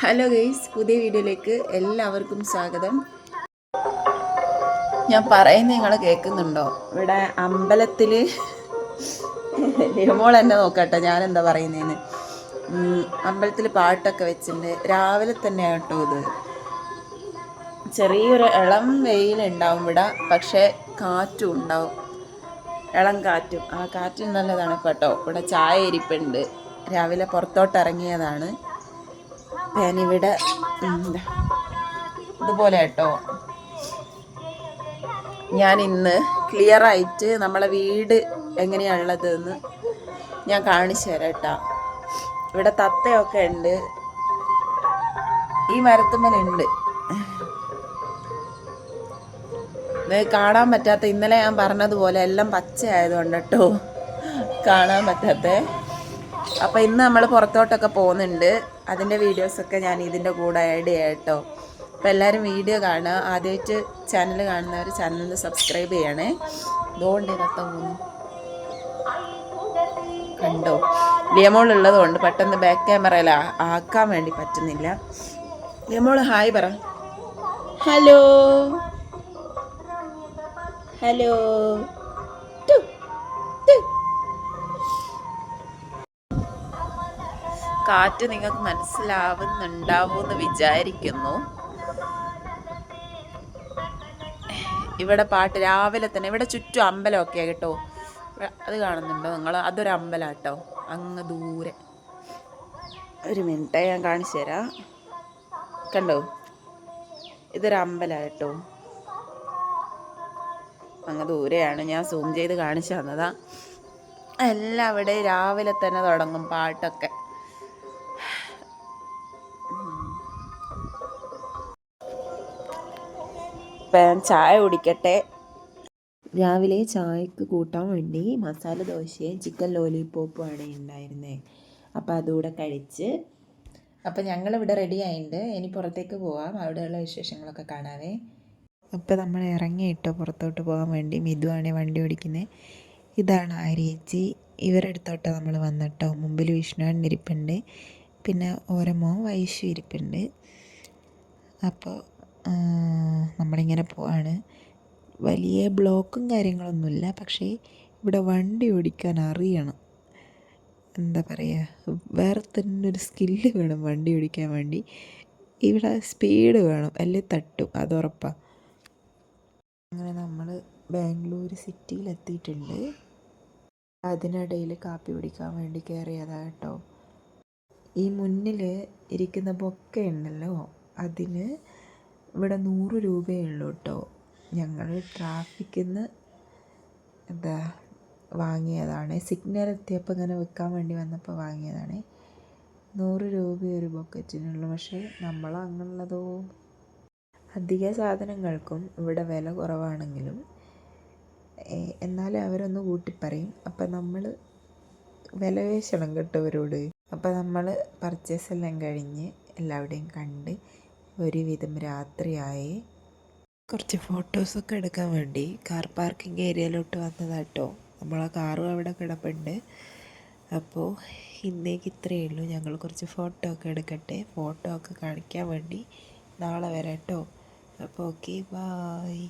Hello guys പുതിയ വീഡിയോയിലേക്ക് എല്ലാവർക്കും സ്വാഗതം. ഞാൻ പറയുന്നത് നിങ്ങൾ കേൾക്കുന്നുണ്ടോ? ഇവിടെ അമ്പലത്തിൽ മോൾ എന്നെ നോക്കട്ടെ ഞാൻ എന്താ പറയുന്നതിന് അമ്പലത്തിൽ പാട്ടൊക്കെ വെച്ചിട്ടുണ്ട്. രാവിലെ തന്നെ കേട്ടോ ഇത്. ചെറിയൊരു ഇളം വെയിലുണ്ടാവും ഇവിടെ പക്ഷേ കാറ്റും ഉണ്ടാവും. ഇളം കാറ്റും. ആ കാറ്റും നല്ലതാണ് കേട്ടോ. ഇവിടെ ചായ ഇരിപ്പുണ്ട്. രാവിലെ പുറത്തോട്ട് ഇറങ്ങിയതാണ്. ഞാനിവിടെ ഇതുപോലെ കേട്ടോ. ഞാൻ ഇന്ന് ക്ലിയർ ആയിട്ട് നമ്മളെ വീട് എങ്ങനെയാണുള്ളതെന്ന് ഞാൻ കാണിച്ചു തരാം കേട്ടോ. ഇവിടെ തത്തയൊക്കെ ഉണ്ട്. ഈ മരത്തുമ്മലുണ്ട്. കാണാൻ പറ്റാത്ത ഇന്നലെ ഞാൻ പറഞ്ഞതുപോലെ എല്ലാം പച്ചയായതുകൊണ്ട് കേട്ടോ. കാണാൻ പറ്റാത്ത. അപ്പോൾ ഇന്ന് നമ്മൾ പുറത്തോട്ടൊക്കെ പോകുന്നുണ്ട്. അതിന്റെ വീഡിയോസൊക്കെ ഞാൻ ഇതിന്റെ കൂടെ ആഡ് ചെയ്യാം കേട്ടോ. അപ്പോൾ എല്ലാവരും വീഡിയോ കാണുക. ആദ്യമായിട്ട് ചാനൽ കാണുന്നവർ ചാനൽ സബ്സ്ക്രൈബ് ചെയ്യണേ. ഇതുകൊണ്ട് ഇതൊക്കെ കണ്ടോ? ലിയമോൾ ഉള്ളതുകൊണ്ട് പെട്ടെന്ന് ബാക്ക് ക്യാമറയിൽ ആക്കാൻ വേണ്ടി പറ്റുന്നില്ല. ലിയമോൾ ഹായ് പറ. ഹലോ ഹലോ കാറ്റ് നിങ്ങൾക്ക് മനസ്സിലാവുന്നുണ്ടാവുമെന്ന് വിചാരിക്കുന്നു. ഇവിടെ പാട്ട് രാവിലെ തന്നെ ഇവിടെ ചുറ്റും അമ്പലമൊക്കെ കേട്ടോ. ഇവിടെ അത് കാണുന്നുണ്ടോ നിങ്ങൾ? അതൊരു അമ്പലം കേട്ടോ അങ്ങ് ദൂരെ. ഒരു മിനിറ്റ് ഞാൻ കാണിച്ചു തരാം. കണ്ടോ? ഇതൊരു അമ്പലം കേട്ടോ. അങ്ങ് ദൂരെയാണ്. ഞാൻ സൂം ചെയ്ത് കാണിച്ചു തന്നതാ. എല്ലാം അവിടെ രാവിലെ തന്നെ തുടങ്ങും പാട്ടൊക്കെ. ഇപ്പം ഞാൻ ചായ കുടിക്കട്ടെ. രാവിലെ ചായക്ക് കൂട്ടാൻ വേണ്ടി മസാല ദോശയും ചിക്കൻ ലോലിപോപ്പുമാണ് ഉണ്ടായിരുന്നത് അപ്പോൾ അതുകൂടെ കഴിച്ച് അപ്പോൾ ഞങ്ങളിവിടെ റെഡി ആയിട്ടുണ്ട് ഇനി പുറത്തേക്ക് പോവാം. അവിടെയുള്ള വിശേഷങ്ങളൊക്കെ കാണാവേ. അപ്പോൾ നമ്മൾ ഇറങ്ങിയിട്ടോ പുറത്തോട്ട് പോകാൻ വേണ്ടി മിതുവാണ് വണ്ടി ഓടിക്കുന്നത് ഇതാണ് ആര്യേച്ചി ഇവരുടെ അടുത്തോട്ട് നമ്മൾ വന്നിട്ടോ. മുമ്പിൽ വിഷ്ണുവാണ് ഇരിപ്പുണ്ട്. പിന്നെ ഓരമോ വൈശു ഇരിപ്പുണ്ട്. അപ്പോൾ നമ്മളിങ്ങനെ പോവാണ്. വലിയ ബ്ലോക്കും കാര്യങ്ങളൊന്നുമില്ല. പക്ഷേ ഇവിടെ വണ്ടി ഓടിക്കാൻ അറിയണം. എന്താ പറയുക വേറെ തന്നെ ഒരു സ്കില്ല് വേണം വണ്ടി ഓടിക്കാൻ വേണ്ടി. ഇവിടെ സ്പീഡ് വേണം അല്ലേ തട്ടും അത് ഉറപ്പാണ് അങ്ങനെ നമ്മൾ ബാംഗ്ലൂർ സിറ്റിയിൽ എത്തിയിട്ടുണ്ട് അതിനിടയിൽ കാപ്പി കുടിക്കാൻ വേണ്ടി കയറിയതാ കേട്ടോ. ഈ മുന്നിൽ ഇരിക്കുന്ന ബൊക്കെ ഉണ്ടല്ലോ അതിന് ഇവിടെ നൂറ് രൂപയേ ഉള്ളൂ കേട്ടോ ഞങ്ങൾ ട്രാഫിക്കിൽ നിന്ന് എന്താ വാങ്ങിയതാണ്. സിഗ്നൽ എത്തിയപ്പോൾ ഇങ്ങനെ വെക്കാൻ വേണ്ടി വന്നപ്പോൾ വാങ്ങിയതാണ്. നൂറ് രൂപ ഒരു ബൊക്കറ്റിനുള്ളൂ. പക്ഷേ നമ്മൾ അങ്ങനെയുള്ളതോ? അധിക സാധനങ്ങൾക്കും ഇവിടെ വില കുറവാണെങ്കിലും എന്നാലും അവരൊന്ന് കൂട്ടിപ്പറയും അപ്പം നമ്മൾ വില വേശണം കേട്ടോ അവരോട് അപ്പം നമ്മൾ പർച്ചേസ് എല്ലാം കഴിഞ്ഞ് എല്ലാവിടെയും കണ്ട് ഒരുവിധം രാത്രിയായി. കുറച്ച് ഫോട്ടോസൊക്കെ എടുക്കാൻ വേണ്ടി കാർ പാർക്കിംഗ് ഏരിയയിലോട്ട് വന്നതാട്ടോ നമ്മളെ കാറും അവിടെ കിടപ്പുണ്ട്. അപ്പോൾ ഇന്നേക്ക് ഇത്രയേ ഉള്ളൂ. ഞങ്ങൾ കുറച്ച് ഫോട്ടോ ഒക്കെ എടുക്കട്ടെ. ഫോട്ടോ ഒക്കെ കാണിക്കാൻ വേണ്ടി നാളെ വരാം കേട്ടോ അപ്പോൾ ഓക്കെ ബായ്